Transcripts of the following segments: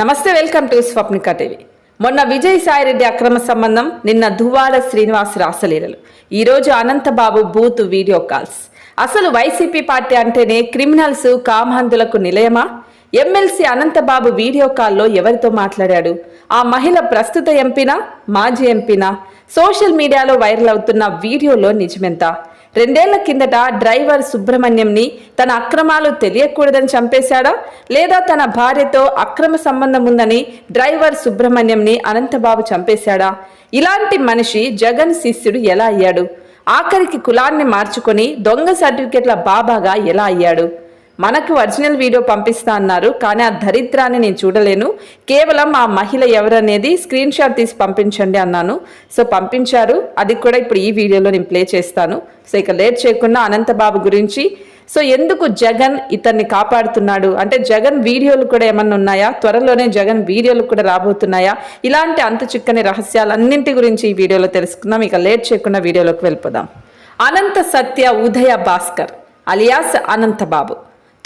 నమస్తే welcome to Swapnika TV. మొన్న విజయసాయిరెడ్డి అక్రమ సంబంధం నిన్న దువ్వాడ శ్రీనివాస్ రాసలీలలు. ఈరోజు అనంతబాబు బూత్ వీడియో కాల్స్. అసలు వైసీపీ పార్టీ అంటేనే క్రిమినల్స్ కామాంధులకు నిలయమా? ఎమ్మెల్సీ అనంతబాబు వీడియో కాల్లో ఎవరితో మాట్లాడాడు? ఆ మహిళ ప్రస్తుత ఎంపీనా మాజీ ఎంపీనా? సోషల్ మీడియాలో వైరల్ అవుతున్న వీడియోలో నిజమెంత? రెండేళ్ళ కిందట డ్రైవర్ సుబ్రహ్మణ్యంని తన అక్రమాలు తెలియకూడదని చంపేశాడా? లేదా తన భార్యతో అక్రమ సంబంధం ఉందని డ్రైవర్ సుబ్రహ్మణ్యంని అనంతబాబు చంపేశాడా? ఇలాంటి మనిషి జగన్ శిష్యుడు ఎలా అయ్యాడు? ఆఖరికి కులాన్ని మార్చుకొని దొంగ సర్టిఫికెట్ల బాబాగా ఎలా అయ్యాడు? మనకు ఒరిజినల్ వీడియో పంపిస్తా అన్నారు కానీ ఆ దరిద్రాన్ని నేను చూడలేను. కేవలం ఆ మహిళ ఎవరనేది స్క్రీన్ షాట్ తీసి పంపించండి అన్నాను. సో పంపించారు. అది కూడా ఇప్పుడు ఈ వీడియోలో నేను ప్లే చేస్తాను. సో ఇక లేట్ చేయకుండా అనంతబాబు గురించి. సో ఎందుకు జగన్ ఇతన్ని కాపాడుతున్నాడు? అంటే జగన్ వీడియోలు కూడా ఏమన్నా ఉన్నాయా? త్వరలోనే జగన్ వీడియోలు కూడా రాబోతున్నాయా? ఇలాంటి అంత చిక్కని రహస్యాలన్నింటి గురించి ఈ వీడియోలో తెలుసుకుందాం. ఇక లేట్ చేయకుండా వీడియోలోకి వెళ్ళిపోదాం. అనంత సత్య ఉదయ భాస్కర్ అలియాస్ అనంతబాబు.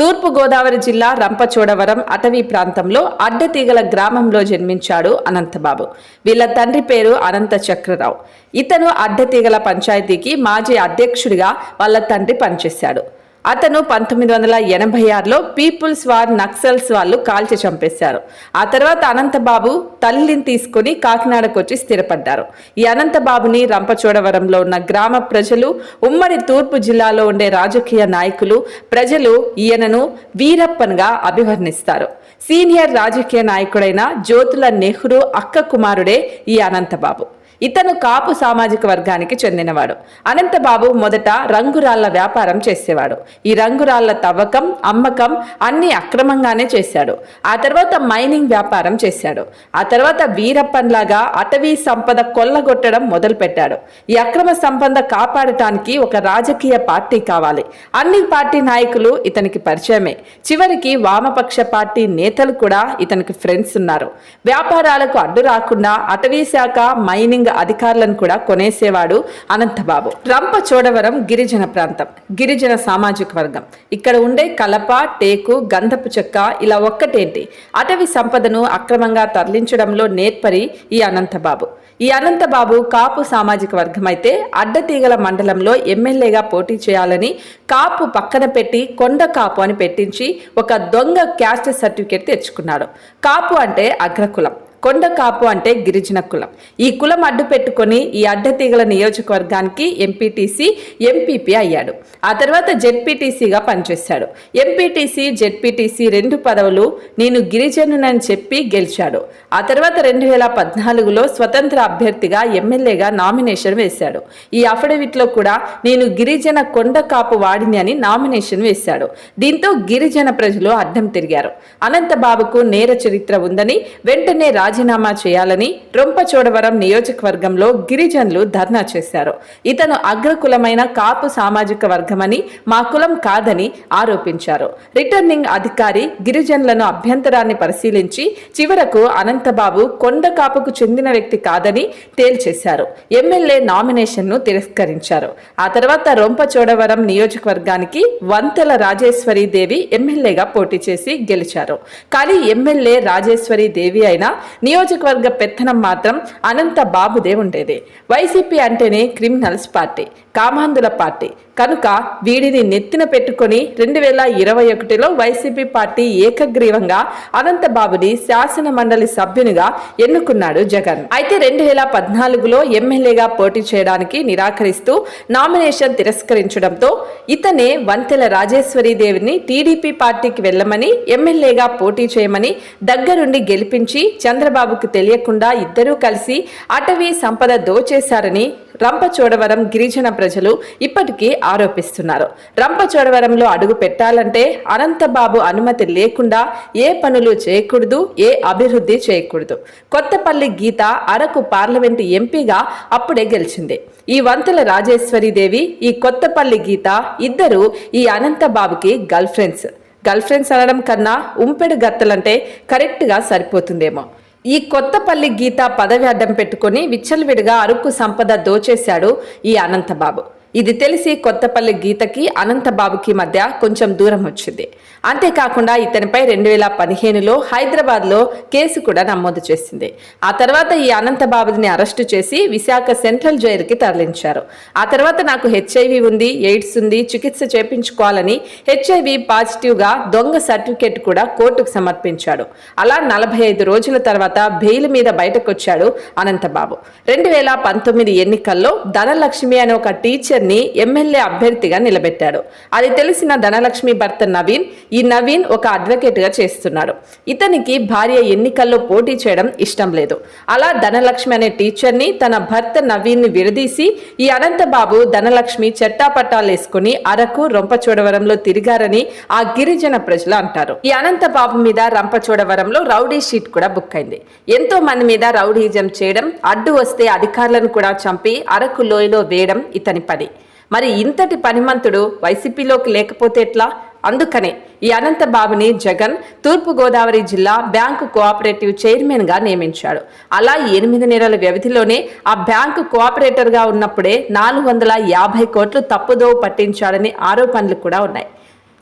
తూర్పుగోదావరి జిల్లా రంపచోడవరం అటవీ ప్రాంతంలో అడ్డతీగల గ్రామంలో జన్మించాడు అనంతబాబు. వీళ్ళ తండ్రి పేరు అనంత చక్రరావు. ఇతను అడ్డతీగల పంచాయతీకి మాజీ అధ్యక్షుడిగా వాళ్ళ తండ్రి పనిచేశాడు. అతను పంతొమ్మిది వందల ఎనభై ఆరులో పీపుల్స్ వార్ నక్సల్స్ వాళ్ళు కాల్చి చంపేశారు. ఆ తర్వాత అనంతబాబు తల్లిని తీసుకుని కాకినాడకు వచ్చి స్థిరపడ్డారు. ఈ అనంతబాబుని రంపచోడవరంలో ఉన్న గ్రామ ప్రజలు ఉమ్మడి తూర్పు జిల్లాలో ఉండే రాజకీయ నాయకులు ప్రజలు ఈయనను వీరప్పన్గా అభివర్ణిస్తారు. సీనియర్ రాజకీయ నాయకుడైన జ్యోతుల నెహ్రూ అక్క కుమారుడే ఈ అనంతబాబు. ఇతను కాపు సామాజిక వర్గానికి చెందినవాడు. అనంతబాబు మొదట రంగురాళ్ళ వ్యాపారం చేసేవాడు. ఈ రంగురాళ్ళ తవ్వకం అమ్మకం అన్ని అక్రమంగానే చేశాడు. ఆ తర్వాత మైనింగ్ వ్యాపారం చేశాడు. ఆ తర్వాత వీరప్పన్లాగా అటవీ సంపద కొల్లగొట్టడం మొదలుపెట్టాడు. ఈ అక్రమ సంపద కాపాడటానికి ఒక రాజకీయ పార్టీ కావాలి. అన్ని పార్టీ నాయకులు ఇతనికి పరిచయమే. చివరికి వామపక్ష పార్టీ నేతలు కూడా ఇతనికి ఫ్రెండ్స్ ఉన్నారు. వ్యాపారాలకు అడ్డు రాకుండా అటవీ శాఖ మైనింగ్ అధికారులను కూడా కొనేసేవాడు అనంతబాబు. రంపచోడవరం గిరిజన ప్రాంతం గిరిజన సామాజిక వర్గం. ఇక్కడ ఉండే కలప టేకు గంధపు చెక్క ఇలా ఒక్కటేంటి? అటవీ సంపదను అక్రమంగా తరలించడంలో నేర్పరి ఈ అనంతబాబు. ఈ అనంతబాబు కాపు సామాజిక వర్గం అయితే అడ్డతీగల మండలంలో ఎమ్మెల్యేగా పోటీ చేయాలని కాపు పక్కన పెట్టి కొండ కాపు అని పెట్టించి ఒక దొంగ క్యాస్ట్ సర్టిఫికేట్ తెచ్చుకున్నాడు. కాపు అంటే అగ్రకులం. కొండ కాపు అంటే గిరిజన కులం. ఈ కులం అడ్డు పెట్టుకొని ఈ అడ్డతీగల నియోజకవర్గానికి ఎంపీటీసీ ఎంపీపీ అయ్యాడు. ఆ తర్వాత జెడ్పీటీసీగా పనిచేశాడు. ఎంపీటీసీ జెడ్పీటీసీ రెండు పదవులు నేను గిరిజనునని చెప్పి గెలిచాడు. ఆ తర్వాత రెండు వేల పద్నాలుగులో స్వతంత్ర అభ్యర్థిగా ఎమ్మెల్యేగా నామినేషన్ వేశాడు. ఈ అఫిడవిట్లో కూడా నేను గిరిజన కొండ కాపు వాడిని అని నామినేషన్ వేశాడు. దీంతో గిరిజన ప్రజలు అడ్డం తిరిగారు. అనంతబాబుకు నేర చరిత్ర ఉందని వెంటనే రాజీనామా చేయాలని రొంపచోడవరం నియోజకవర్గంలో గిరిజనులు ధర్నా చేశారు. ఇతను అగ్రకులమైన కాపు సామాజిక వర్గమని మా కులం కాదని ఆరోపించారు. రిటర్నింగ్ అధికారి గిరిజనులను అభ్యంతరాన్ని పరిశీలించి చివరకు అనంతబాబు కొండ కాపుకు చెందిన వ్యక్తి కాదని తేల్చేశారు. ఎమ్మెల్యే నామినేషన్ను తిరస్కరించారు. ఆ తర్వాత రొంపచోడవరం నియోజకవర్గానికి వంతెల రాజేశ్వరి దేవి ఎమ్మెల్యేగా పోటీ చేసి గెలిచారు. కానీ ఎమ్మెల్యే రాజేశ్వరి దేవి అయినా నియోజకవర్గ పెత్తనం మాత్రం అనంత బాబుదే ఉండేది. వైసీపీ అంటేనే క్రిమినల్స్ పార్టీ కామాంధుల పార్టీ కనుక వీడిని నెత్తిన పెట్టుకొని రెండు వేల ఇరవై ఒకటిలో వైసీపీ పార్టీ ఏకగ్రీవంగా అనంతబాబుని శాసన మండలి సభ్యునిగా ఎన్నుకున్నాడు జగన్. అయితే రెండు వేల పద్నాలుగులో ఎమ్మెల్యేగా పోటీ చేయడానికి నిరాకరిస్తూ నామినేషన్ తిరస్కరించడంతో ఇతనే వంతెల రాజేశ్వరీదేవిని టీడీపీ పార్టీకి వెళ్ళమని ఎమ్మెల్యేగా పోటీ చేయమని దగ్గరుండి గెలిపించి చంద్రబాబుకు తెలియకుండా ఇద్దరూ కలిసి అటవీ సంపద దోచేశారని రంపచోడవరం గిరిజన ప్రజలు ఇప్పటికీ ఆరోపిస్తున్నారు. రంపచోడవరంలో అడుగు పెట్టాలంటే అనంతబాబు అనుమతి లేకుండా ఏ పనులు చేయకూడదు ఏ అభివృద్ధి చేయకూడదు. కొత్తపల్లి గీత అరకు పార్లమెంటు ఎంపీగా అప్పుడే గెలిచింది. ఈ వంతుల రాజేశ్వరీదేవి ఈ కొత్తపల్లి గీత ఇద్దరు ఈ అనంతబాబుకి గర్ల్ ఫ్రెండ్స్. గర్ల్ ఫ్రెండ్స్ అనడం కన్నా ఉంపెడు గత్తలంటే కరెక్ట్గా సరిపోతుందేమో. ఈ కొత్తపల్లి గీత పదవి అడ్డం పెట్టుకుని విచ్చలవిడిగా అరుకు సంపద దోచేశాడు ఈ అనంతబాబు. ఇది తెలిసి కొత్తపల్లి గీతకి అనంతబాబుకి మధ్య కొంచెం దూరం వచ్చింది. అంతేకాకుండా ఇతనిపై రెండు వేల పదిహేనులో హైదరాబాద్లో కేసు కూడా నమోదు చేసింది. ఆ తర్వాత ఈ అనంతబాబుని అరెస్టు చేసి విశాఖ సెంట్రల్ జైలుకి తరలించారు. ఆ తర్వాత నాకు హెచ్ఐవి ఉంది ఎయిడ్స్ ఉంది చికిత్స చేపించుకోవాలని హెచ్ఐవి పాజిటివ్గా దొంగ సర్టిఫికేట్ కూడా కోర్టుకు సమర్పించాడు. అలా నలభై ఐదు రోజుల తర్వాత బెయిల్ మీద బయటకు వచ్చాడు అనంతబాబు రెండు వేల పంతొమ్మిది ఎన్నికల్లో ధనలక్ష్మి అనే ఒక టీచర్ని ఎమ్మెల్యే అభ్యర్థిగా నిలబెట్టాడు. అది తెలిసిన ధనలక్ష్మి భర్త నవీన్ ఈ నవీన్ ఒక అడ్వకేట్గా చేస్తున్నాడు. ఇతనికి భార్య ఎన్నికల్లో పోటీ చేయడం ఇష్టం లేదు. అలా ధనలక్ష్మి అనే టీచర్ని తన భర్త నవీన్ని విడదీసి ఈ అనంతబాబు ధనలక్ష్మి చెట్టాపట్టాలు వేసుకుని అరకు రొంపచోడవరంలో తిరిగారని ఆ గిరిజన ప్రజలు అంటారు. ఈ అనంతబాబు మీద రంపచోడవరంలో రౌడీ షీట్ కూడా బుక్ అయింది. ఎంతో మంది మీద రౌడీజం చేయడం అడ్డు వస్తే అధికారులను కూడా చంపి అరకు లోయలో వేయడం ఇతని పని. మరి ఇంతటి పనిమంతుడు వైసీపీలోకి లేకపోతే ఎట్లా? అందుకనే ఈ అనంత బాబుని జగన్ తూర్పుగోదావరి జిల్లా బ్యాంకు కోఆపరేటివ్ చైర్మన్గా నియమించాడు. అలా ఎనిమిది నెలల వ్యవధిలోనే ఆ బ్యాంకు కోఆపరేటర్గా ఉన్నప్పుడే నాలుగు వందల యాభై కోట్లు తప్పుదోవ పట్టించాడని ఆరోపణలు కూడా ఉన్నాయి.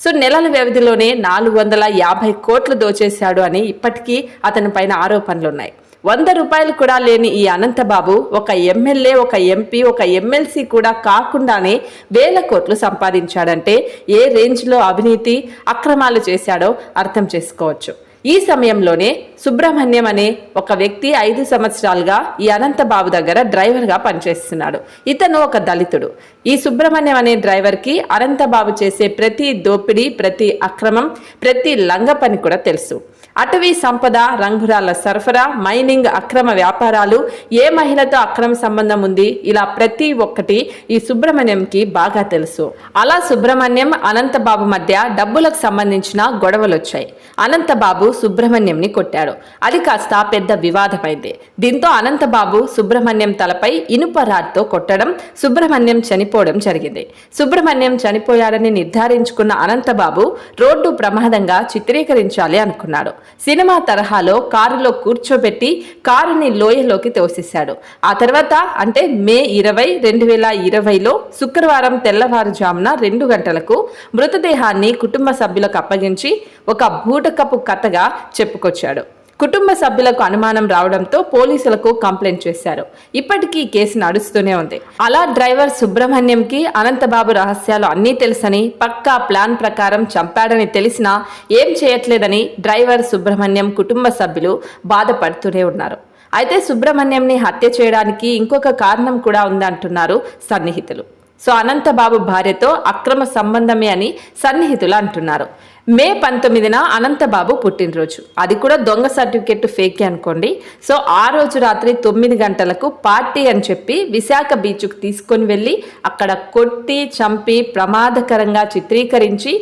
సో నెలల వ్యవధిలోనే నాలుగు వందల యాభై కోట్లు దోచేశాడు అని ఇప్పటికీ అతని పైన ఆరోపణలు ఉన్నాయి వంద రూపాయలు కూడా లేని ఈ అనంతబాబు ఒక ఎమ్మెల్యే ఒక ఎంపీ ఒక ఎమ్మెల్సీ కూడా కాకుండానే వేల కోట్లు సంపాదించాడంటే ఏ రేంజ్లో అవినీతి అక్రమాలు చేశాడో అర్థం చేసుకోవచ్చు. ఈ సమయంలోనే సుబ్రహ్మణ్యం అనే ఒక వ్యక్తి ఐదు సంవత్సరాలుగా ఈ అనంత బాబు దగ్గర డ్రైవర్గా పనిచేస్తున్నాడు. ఇతను ఒక దళితుడు. ఈ సుబ్రహ్మణ్యం అనే డ్రైవర్కి అనంతబాబు చేసే ప్రతి దోపిడీ ప్రతి అక్రమం ప్రతి లంగ పని కూడా తెలుసు. అటవీ సంపద రంగురాల సరఫరా మైనింగ్ అక్రమ వ్యాపారాలు ఏ మహిళతో అక్రమ సంబంధం ఉంది ఇలా ప్రతి ఒక్కటి ఈ సుబ్రహ్మణ్యంకి బాగా తెలుసు. అలా సుబ్రహ్మణ్యం అనంతబాబు మధ్య డబ్బులకు సంబంధించిన గొడవలు వచ్చాయి అనంతబాబు సుబ్రహ్మణ్యంని కొట్టాడు. అది కాస్త పెద్ద వివాదమైంది. దీంతో అనంతబాబు సుబ్రహ్మణ్యం తలపై ఇనుప రాడ్తో కొట్టడం సుబ్రహ్మణ్యం చనిపోవడం జరిగింది. సుబ్రహ్మణ్యం చనిపోయాడని నిర్ధారించుకున్న అనంతబాబు రోడ్డు ప్రమాదంగా చిత్రీకరించాలి అనుకున్నాడు. సినిమా తరహాలో కారులో కూర్చోబెట్టి కారుని లోయలోకి తోసేశాడు. ఆ తర్వాత అంటే మే ఇరవై రెండు వేల ఇరవైలో శుక్రవారం తెల్లవారుజామున రెండు గంటలకు మృతదేహాన్ని కుటుంబ సభ్యులకు అప్పగించి ఒక బూటకపు కథగా చెప్పుకొచ్చాడు. కుటుంబ సభ్యులకు అనుమానం రావడంతో పోలీసులకు కంప్లైంట్ చేశారు. ఇప్పటికీ కేసు నడుస్తూనే ఉంది. అలా డ్రైవర్ సుబ్రహ్మణ్యంకి అనంతబాబు రహస్యాలు అన్నీ తెలుసని పక్కా ప్లాన్ ప్రకారం చంపాడని తెలిసినా ఏం చేయట్లేదని డ్రైవర్ సుబ్రహ్మణ్యం కుటుంబ సభ్యులు బాధపడుతూనే ఉన్నారు. అయితే సుబ్రహ్మణ్యంని హత్య చేయడానికి ఇంకొక కారణం కూడా ఉందంటున్నారు సన్నిహితులు. సో అనంతబాబు భార్యతో అక్రమ సంబంధమే అని సన్నిహితులు అంటున్నారు. మే పంతొమ్మిదిన అనంతబాబు పుట్టినరోజు. అది కూడా దొంగ సర్టిఫికెట్ ఫేక్ అనుకోండి. సో ఆ రోజు రాత్రి తొమ్మిది గంటలకు పార్టీ అని చెప్పి విశాఖ బీచ్కు తీసుకొని వెళ్ళి అక్కడ కొట్టి చంపి ప్రమాదకరంగా చిత్రీకరించి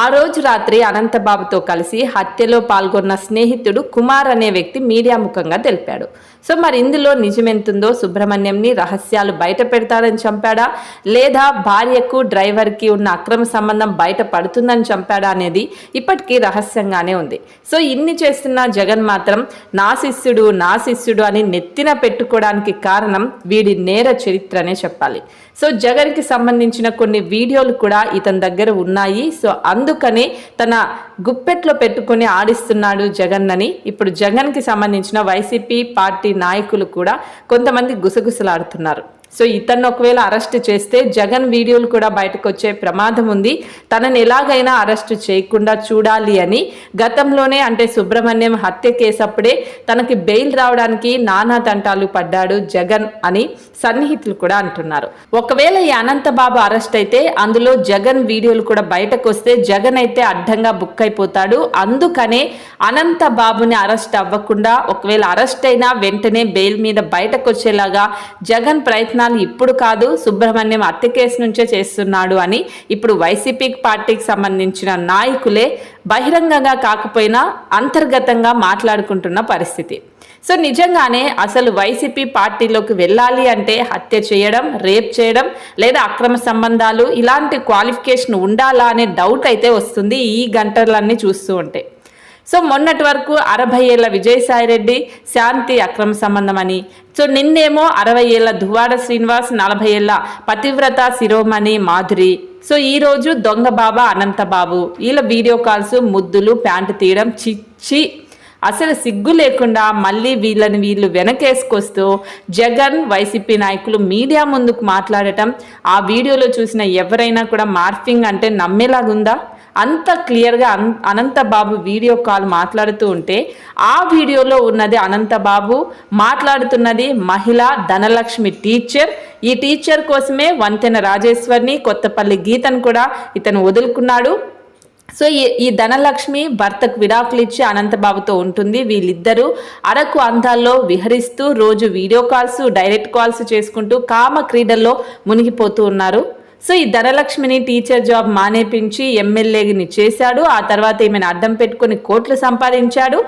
ఆ రోజు రాత్రి అనంతబాబుతో కలిసి హత్యలో పాల్గొన్న స్నేహితుడు కుమార్ అనే వ్యక్తి మీడియా ముఖంగా తెలిపాడు. సో మరి ఇందులో నిజమెంతుందో సుబ్రహ్మణ్యంని రహస్యాలు బయట పెడతాడని చంపాడా? లేదా భార్యకు డ్రైవర్కి ఉన్న అక్రమ సంబంధం బయట పడుతుందని చంపాడా అనేది ఇప్పటికీ రహస్యంగానే ఉంది. సో ఇన్ని చేస్తున్న జగన్ మాత్రం నా శిష్యుడు నా శిష్యుడు అని నెత్తిన పెట్టుకోవడానికి కారణం వీడి నేర చరిత్రనే చెప్పాలి. సో జగన్కి సంబంధించిన కొన్ని వీడియోలు కూడా ఇతని దగ్గర ఉన్నాయి. సో అందుకనే తన గుప్పెట్లో పెట్టుకొని ఆడిస్తున్నాడు జగన్ అని. ఇప్పుడు జగన్కి సంబంధించిన వైసీపీ పార్టీ నాయకులు కూడా కొంతమంది గుసగుసలాడుతున్నారు. సో ఇతన్ని ఒకవేళ అరెస్ట్ చేస్తే జగన్ వీడియోలు కూడా బయటకు వచ్చే ప్రమాదం ఉంది. తనని ఎలాగైనా అరెస్ట్ చేయకుండా చూడాలి అని. గతంలోనే అంటే సుబ్రహ్మణ్యం హత్య కేసు అప్పుడే తనకి బెయిల్ రావడానికి నానా తంటాలు పడ్డాడు జగన్ అని సన్నిహితులు కూడా అంటున్నారు. ఒకవేళ ఈ అనంతబాబు అరెస్ట్ అయితే అందులో జగన్ వీడియోలు కూడా బయటకు వస్తే జగన్ అయితే అడ్డంగా బుక్ అయిపోతాడు. అందుకనే అనంత బాబుని అరెస్ట్ అవ్వకుండా ఒకవేళ అరెస్ట్ అయినా వెంటనే బెయిల్ మీద బయటకు వచ్చేలాగా జగన్ ప్రయత్నాలు ఇప్పుడు కాదు సుబ్రహ్మణ్యం హత్య కేసు నుంచే చేస్తున్నాడు అని ఇప్పుడు వైసీపీ పార్టీకి సంబంధించిన నాయకులే బహిరంగంగా కాకపోయినా అంతర్గతంగా మాట్లాడుకుంటున్న పరిస్థితి. సో నిజంగానే అసలు వైసీపీ పార్టీలోకి వెళ్ళాలి అంటే హత్య చేయడం రేప్ చేయడం లేదా అక్రమ సంబంధాలు ఇలాంటి క్వాలిఫికేషన్ ఉండాలా అనే డౌట్ అయితే వస్తుంది ఈ గంటలన్నీ చూస్తూ ఉంటే. సో మొన్నటి వరకు అరవై ఏళ్ళ విజయసాయిరెడ్డి శాంతి అక్రమ సంబంధం అని సో నిన్నేమో అరవై ఏళ్ళ దువ్వాడ శ్రీనివాస్ నలభై ఏళ్ళ పతివ్రత శిరోమణి మాధురి. సో ఈరోజు దొంగ బాబా అనంత బాబు వీళ్ళ వీడియో కాల్స్ ముద్దులు ప్యాంటు తీయడం చిచ్చి. అసలు సిగ్గు లేకుండా మళ్ళీ వీళ్ళని వీళ్ళు వెనకేసుకొస్తూ జగన్ వైసీపీ నాయకులు మీడియా ముందుకు మాట్లాడటం ఆ వీడియోలో చూసిన ఎవరైనా కూడా మార్ఫింగ్ అంటే నమ్మేలాగుందా? అంత క్లియర్గా అన్ అనంతబాబు వీడియో కాల్ మాట్లాడుతూ ఉంటే ఆ వీడియోలో ఉన్నది అనంతబాబు మాట్లాడుతున్నది మహిళ ధనలక్ష్మి టీచర్. ఈ టీచర్ కోసమే వంతెన రాజేశ్వర్ని కొత్తపల్లి గీతను కూడా ఇతను వదులుకున్నాడు. సో ఈ ఈ ధనలక్ష్మి భర్తకు విడాకులు ఇచ్చి అనంతబాబుతో ఉంటుంది వీళ్ళిద్దరూ. అరకు అందాల్లో విహరిస్తూ రోజు వీడియో కాల్స్ డైరెక్ట్ కాల్స్ చేసుకుంటూ కామ క్రీడల్లో మునిగిపోతూ ఉన్నారు. సో ఈ ధనలక్ష్మిని టీచర్ జాబ్ మానేపించి ఎమ్మెల్యేని చేశాడు. ఆ తర్వాత ఈమెను అడ్డం పెట్టుకుని కోట్లు సంపాదించాడు.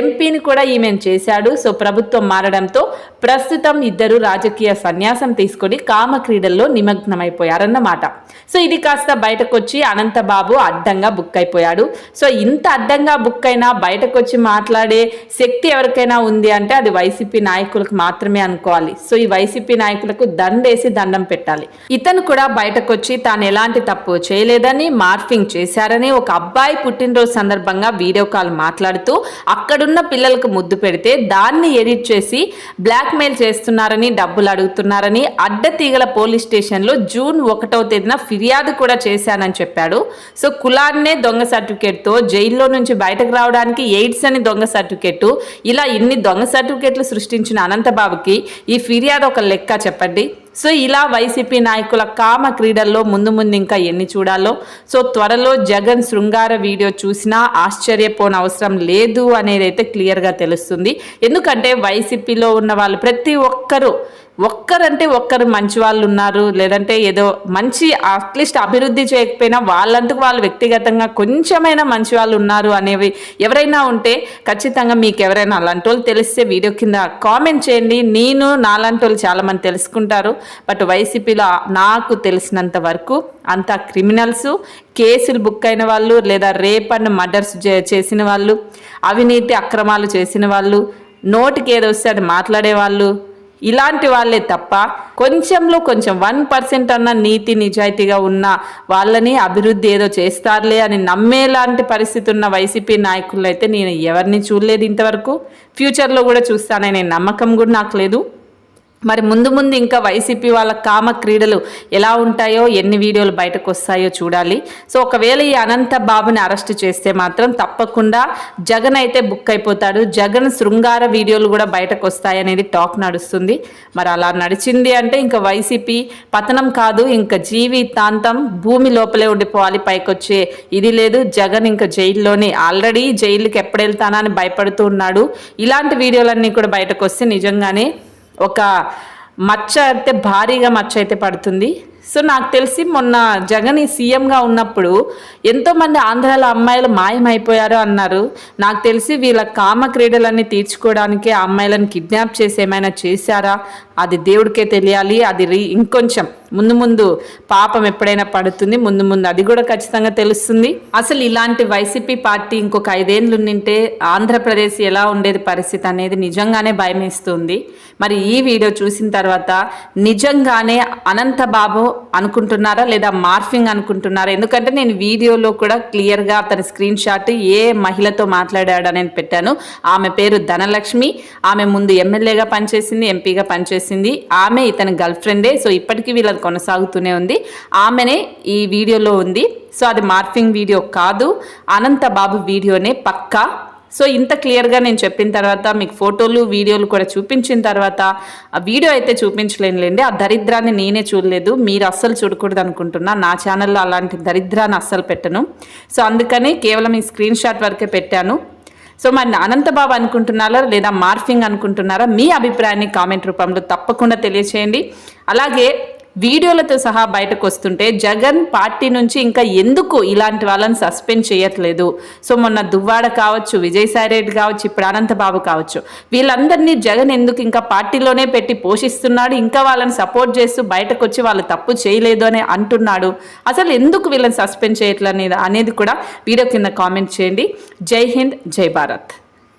ఎంపీని కూడా ఈమెను చేశాడు. సో ప్రభుత్వం మారడంతో ప్రస్తుతం ఇద్దరు రాజకీయ సన్యాసం తీసుకొని కామ క్రీడల్లో నిమగ్నమైపోయారన్నమాట. సో ఇది కాస్త బయటకు వచ్చి అనంతబాబు అడ్డంగా బుక్ అయిపోయాడు. సో ఇంత అడ్డంగా బుక్ అయినా బయటకు వచ్చి మాట్లాడే శక్తి ఎవరికైనా ఉంది అంటే అది వైసీపీ నాయకులకు మాత్రమే అనుకోవాలి. సో ఈ వైసీపీ నాయకులకు దండేసి దండం పెట్టాలి. ఇతను కూడా బయట వచ్చి తాను ఎలాంటి తప్పు చేయలేదని మార్ఫింగ్ చేశారని ఒక అబ్బాయి పుట్టినరోజు సందర్భంగా వీడియో కాల్ మాట్లాడుతూ అక్కడున్న పిల్లలకు ముద్దు పెడితే దాన్ని ఎడిట్ చేసి బ్లాక్మెయిల్ చేస్తున్నారని డబ్బులు అడుగుతున్నారని అడ్డతీగల పోలీస్ స్టేషన్లో జూన్ ఒకటవ తేదీన ఫిర్యాదు కూడా చేశానని చెప్పాడు. సో కులాన్నే దొంగ సర్టిఫికేట్తో జైల్లో నుంచి బయటకు రావడానికి ఎయిడ్స్ అని దొంగ సర్టిఫికేట్ ఇలా ఇన్ని దొంగ సర్టిఫికేట్లు సృష్టించిన అనంతబాబుకి ఈ ఫిర్యాదు ఒక లెక్క చెప్పండి. సో ఇలా వైసీపీ నాయకుల కామ క్రీడల్లో ముందు ముందు ఇంకా ఎన్ని చూడాలో? సో త్వరలో జగన్ శృంగార వీడియో చూసినా ఆశ్చర్యపోనవసరం లేదు అనేది అయితే క్లియర్గా తెలుస్తుంది. ఎందుకంటే వైసీపీలో ఉన్న వాళ్ళు ప్రతి ఒక్కరూ ఒక్కరంటే ఒక్కరు మంచి వాళ్ళు ఉన్నారు లేదంటే ఏదో మంచి అట్లీస్ట్ అభివృద్ధి చేయకపోయినా వాళ్ళందుకు వాళ్ళు వ్యక్తిగతంగా కొంచెమైనా మంచి వాళ్ళు ఉన్నారు అనేవి ఎవరైనా ఉంటే ఖచ్చితంగా మీకు ఎవరైనా అలాంటి వాళ్ళు తెలిస్తే వీడియో కింద కామెంట్ చేయండి. నేను నాలాంటి వాళ్ళు చాలామంది తెలుసుకుంటారు. బట్ వైసీపీలో నాకు తెలిసినంత వరకు అంతా క్రిమినల్స్ కేసులు బుక్ అయిన వాళ్ళు లేదా రేప్ అండ్ మర్డర్స్ చేసిన వాళ్ళు అవినీతి అక్రమాలు చేసిన వాళ్ళు నోటికి ఏదో వస్తే అది మాట్లాడే వాళ్ళు ఇలాంటి వాళ్ళే తప్ప కొంచెంలో కొంచెం వన్ పర్సెంట్ అన్న నీతి నిజాయితీగా ఉన్న వాళ్ళని అభివృద్ధి ఏదో చేస్తారులే అని నమ్మేలాంటి పరిస్థితి ఉన్న వైసీపీ నాయకులు అయితే నేను ఎవరిని చూడలేదు ఇంతవరకు. ఫ్యూచర్లో కూడా చూస్తాననే నమ్మకం కూడా నాకు లేదు. మరి ముందు ముందు ఇంకా వైసీపీ వాళ్ళ కామ క్రీడలు ఎలా ఉంటాయో ఎన్ని వీడియోలు బయటకు వస్తాయో చూడాలి. సో ఒకవేళ ఈ అనంత బాబుని అరెస్ట్ చేస్తే మాత్రం తప్పకుండా జగన్ అయితే బుక్ అయిపోతాడు. జగన్ శృంగార వీడియోలు కూడా బయటకు వస్తాయనేది టాక్ నడుస్తుంది. మరి అలా నడిచింది అంటే ఇంకా వైసీపీ పతనం కాదు ఇంకా జీవితాంతం భూమి లోపలే ఉండిపోవాలి పైకొచ్చే ఇది లేదు. జగన్ ఇంకా జైల్లోనే ఆల్రెడీ జైలుకి ఎప్పుడు వెళ్తానా అని భయపడుతూ ఉన్నాడు. ఇలాంటి వీడియోలన్నీ కూడా బయటకు వస్తే నిజంగానే ఒక మచ్చ అయితే భారీగా మచ్చ అయితే పడుతుంది. సో నాకు తెలిసి మొన్న జగన్ సీఎంగా ఉన్నప్పుడు ఎంతోమంది ఆంధ్రాలో అమ్మాయిలు మాయమైపోయారు అన్నారు. నాకు తెలిసి వీళ్ళ కామ క్రీడలన్నీ తీర్చుకోవడానికి ఆ అమ్మాయిలను కిడ్నాప్ చేసి ఏమైనా చేశారా? అది దేవుడికే తెలియాలి అది ఇంకొంచెం ముందు ముందు పాపం ఎప్పుడైనా పడుతుంది ముందు ముందు అది కూడా ఖచ్చితంగా తెలుస్తుంది. అసలు ఇలాంటి వైసీపీ పార్టీ ఇంకొక ఐదేళ్ళు నింటే ఆంధ్రప్రదేశ్ ఎలా ఉండేది పరిస్థితి అనేది నిజంగానే భయమేస్తుంది. మరి ఈ వీడియో చూసిన తర్వాత నిజంగానే అనంతబాబు అనుకుంటున్నారా లేదా మార్ఫింగ్ అనుకుంటున్నారా? ఎందుకంటే నేను వీడియోలో కూడా క్లియర్గా అతని స్క్రీన్ షాట్ ఏ మహిళతో మాట్లాడాడని పెట్టాను. ఆమె పేరు ధనలక్ష్మి. ఆమె ముందు ఎమ్మెల్యేగా పనిచేసింది ఎంపీగా పనిచేసింది. ఆమె ఇతని గర్ల్ ఫ్రెండే సో ఇప్పటికీ వీళ్ళది కొనసాగుతూనే ఉంది. ఆమెనే ఈ వీడియోలో ఉంది. సో అది మార్ఫింగ్ వీడియో కాదు. అనంత బాబు వీడియోనే పక్కా. సో ఇంత క్లియర్గా నేను చెప్పిన తర్వాత మీకు ఫోటోలు వీడియోలు కూడా చూపించిన తర్వాత ఆ వీడియో అయితే చూపించలేనులేండి. ఆ దరిద్రాన్ని నేనే చూడలేదు. మీరు అస్సలు చూడకూడదు అనుకుంటున్నా. నా ఛానల్లో అలాంటి దరిద్రాన్ని అస్సలు పెట్టను. సో అందుకని కేవలం ఈ స్క్రీన్ షాట్ వరకే పెట్టాను. సో మరి అనంతబాబు అనుకుంటున్నారా లేదా మార్ఫింగ్ అనుకుంటున్నారా? మీ అభిప్రాయాన్ని కామెంట్ రూపంలో తప్పకుండా తెలియచేయండి. అలాగే వీడియోలతో సహా బయటకు వస్తుంటే జగన్ పార్టీ నుంచి ఇంకా ఎందుకు ఇలాంటి వాళ్ళని సస్పెండ్ చేయట్లేదు? సో మొన్న దువ్వాడ కావచ్చు విజయసాయి రెడ్డి కావచ్చు ఇప్పుడు అనంతబాబు కావచ్చు వీళ్ళందరినీ జగన్ ఎందుకు ఇంకా పార్టీలోనే పెట్టి పోషిస్తున్నాడు ఇంకా వాళ్ళని సపోర్ట్ చేస్తూ బయటకు వచ్చి వాళ్ళు తప్పు చేయలేదు అని అంటున్నాడు? అసలు ఎందుకు వీళ్ళని సస్పెండ్ చేయట్లేదు అనేది కూడా వీడియో కింద కామెంట్ చేయండి. జై హింద్ జై భారత్.